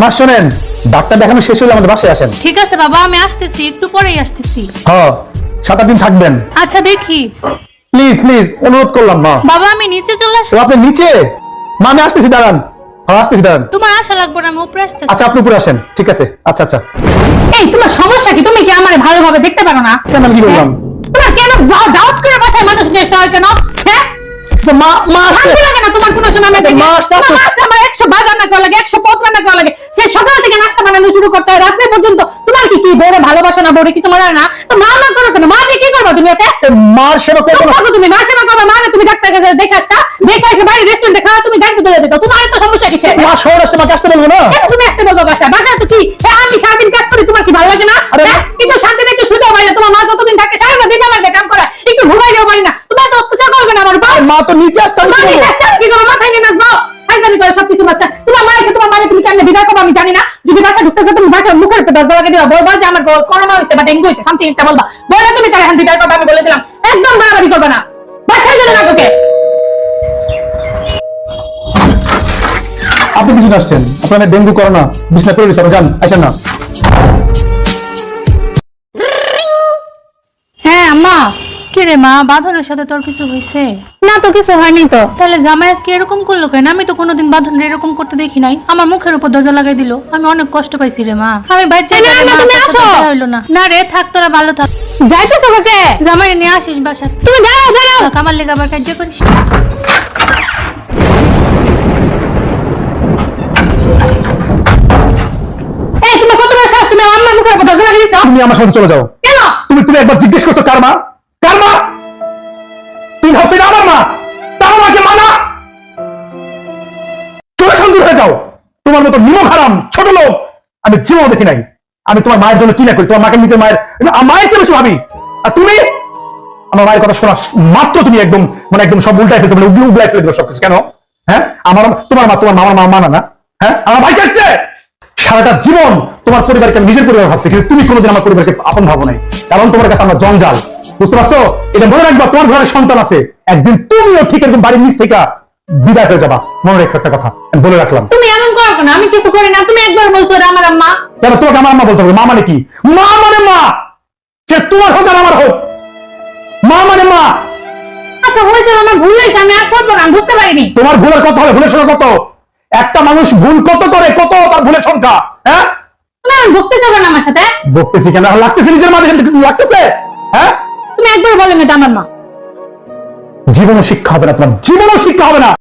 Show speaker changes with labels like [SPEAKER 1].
[SPEAKER 1] মা শোনেন ডাক্তার দেখানো শেষ হলে আমাদের বাসায় আসেন।
[SPEAKER 2] ঠিক আছে বাবা আমি আসতেছি একটু পরেই আসতেছি।
[SPEAKER 1] হ সাত আট দিন থাকবেন।
[SPEAKER 2] আচ্ছা দেখি।
[SPEAKER 1] প্লিজ প্লিজ অনুরোধ করলাম মা।
[SPEAKER 2] বাবা আমি নিচে চলে আসি
[SPEAKER 1] আপনি নিচে? মা আমি আসতেছি দাঁড়ান। হ্যাঁ আসতেছি দাঁড়ান।
[SPEAKER 2] তোমার আশা লাগবে না আমি উপরে আসতেছি।
[SPEAKER 1] আচ্ছা আপনি উপরে আসেন। ঠিক আছে আচ্ছা আচ্ছা।
[SPEAKER 3] এই তোমার সমস্যা কি? তুমি কি আমারে ভালোভাবে দেখতে পারো না?
[SPEAKER 1] কেন আমি কি বললাম?
[SPEAKER 3] তোমার কেন দাওয়াত করে বাসায় মানুষ নিয়ে আসতে হয় কেন? হ্যাঁ?
[SPEAKER 1] আচ্ছা মা মা আসছে।
[SPEAKER 3] না তোমার কোনো সময়
[SPEAKER 1] আচ্ছা। মা আসছে,
[SPEAKER 3] মা একশো ভাত রান্না করা লাগে একশো পথ রান্না করা লাগে। সে সকাল থেকে নাস্তা বানানো শুরু করতে হয় রাত্রে পর্যন্ত। তোমার কি কি বউরে ভালোবাসা না বউরে? কিছু মনে না? তো মা না করো কেন? মা দিয়ে কি করবা তুমি এতে
[SPEAKER 1] মার সেবা করব না।
[SPEAKER 3] তুমি মা সেবা করবা। মা না তুমি ডাক্তার কাছে দেখে আসতা। দেখে আসে বাইরে রেস্টুরেন্টে খাওয়া তুমি গাড়িতে দিত তোমার তো সমস্যা কিসের?
[SPEAKER 1] মা শহর আসছে মাকে আসতে বলব না?
[SPEAKER 3] তুমি আসতে বলব বাসা বাসা তো কি? আমি সারাদিন কাজ করি তোমার কি ভালো লাগে না? হ্যাঁ? একটু শান্তিতে একটু শুতে পারি না। তোমার মা যতদিন থাকে সারাটা দিন আমার কাম করে একটু ঘুমাই দেওয়া পারি না। তোমার তো অত্যাচার করো কেন আমার
[SPEAKER 1] মা তো নিচে
[SPEAKER 3] মা
[SPEAKER 1] কি
[SPEAKER 3] করব? মাথায় নিয়ে নাচবো? হাইজানি করে সবকিছু মাস্টার তোমার মা এসে তোমার মানে তুমি কেমনে বিদায় করব আমি জানি না। যদি বাসা ঢুকতেছে, তুমি বাসার মুখের উপর দরজা লাগিয়ে দিবা। বলবা যে আমার করোনা হয়েছে বা ডেঙ্গু হয়েছে সামথিং একটা বলবা। বলে তুমি তার এখন বিদায় করবে, আমি বলে দিলাম। একদম বাড়াবাড়ি করবে না। বাসায় জন্য না তোকে
[SPEAKER 1] আপনি কিছু আসছেন। আপনার ডেঙ্গু করোনা বিছনা করে রয়েছে আপনি যান আসেন না।
[SPEAKER 2] কি মা? বাঁধনের সাথে তোর কিছু হয়েছে?
[SPEAKER 3] না তো কিছু হয়নি তো।
[SPEAKER 2] তাহলে জামাই আজকে এরকম করল কেন? আমি তো কোনোদিন বাঁধন এরকম করতে দেখি নাই। আমার মুখের উপর দরজা লাগাই দিল। আমি অনেক কষ্ট পাইছি রে মা। আমি বাইর
[SPEAKER 3] না,
[SPEAKER 2] রে থাক তোরা ভালো থাক।
[SPEAKER 3] যাইতেছো কাকে
[SPEAKER 2] জামাই নিয়ে আসিস বাসা
[SPEAKER 3] তুমি দাঁড়াও দাঁড়াও।
[SPEAKER 2] আমার লেগে আবার কার্য করিস।
[SPEAKER 3] এই তোমার কত বড় সাহস তুমি আমার মুখের দরজা লাগিয়ে দিছো?
[SPEAKER 1] তুমি আমার সাথে চলে যাও। তুমি তুমি একবার জিজ্ঞেস করছ কার মা? মা! আমার মা? তার মাকে মানা? চলে হয়ে যাও। তোমার মতো নিমক হারাম, ছোট লোক আমি দেখি নাই। আমি তোমার মায়ের জন্য কি না করি? তোমার মাকে নিজের মায়ের মায়ের ভাবি। আর তুমি? আমার মায়ের কথা শোনা মাত্র তুমি একদম মানে একদম সব ফেলতে মানে ফেলে সবকিছু। কেন? হ্যাঁ? আমার তোমার মা তোমার মামার মা মানা না। হ্যাঁ? আমার ভাই চাচ্ছে। সারাটা জীবন তোমার পরিবারকে নিজের পরিবার ভাবছি, কিন্তু তুমি কোনোদিন আমার পরিবারকে আপন ভাবো নাই। কারণ তোমার কাছে আমরা জঞ্জাল। বুঝতে পারছ? এটা মনে রাখবা তোমার ঘরে সন্তান আছে। একদিন তুমিও ঠিক এরকম বাড়ির নিচ থেকে বিদায় হয়ে যাবা। মনে রেখো একটা কথা আমি বলে রাখলাম।
[SPEAKER 3] তুমি এমন করো কেন? আমি কিছু করি না। তুমি একবার বলছো আমার আম্মা।
[SPEAKER 1] কেন? তোমাকে আমার মা বলতে হবে। মা মানে কি? মা মানে মা! সে তোমার হোক আর আমার হোক। মা মানে মা!
[SPEAKER 3] আচ্ছা হয়েছে আমার ভুল হয়েছে আমি আর করব না বুঝতে পারিনি।
[SPEAKER 1] তোমার ভুলের কত হবে ভুলের সংখ্যা কত? একটা মানুষ ভুল কত করে কত তার ভুলের সংখ্যা হ্যাঁ?
[SPEAKER 3] তুমি ভুগতেছো কেন আমার সাথে?
[SPEAKER 1] বকতেছি কেন? লাগতেছে নিজের মাঝে লাগতেছে হ্যাঁ?
[SPEAKER 3] তুমি একবার বলেন এটা আমার মা।
[SPEAKER 1] শিক্ষা হবে না তোমার জীবনও শিক্ষা হবে না।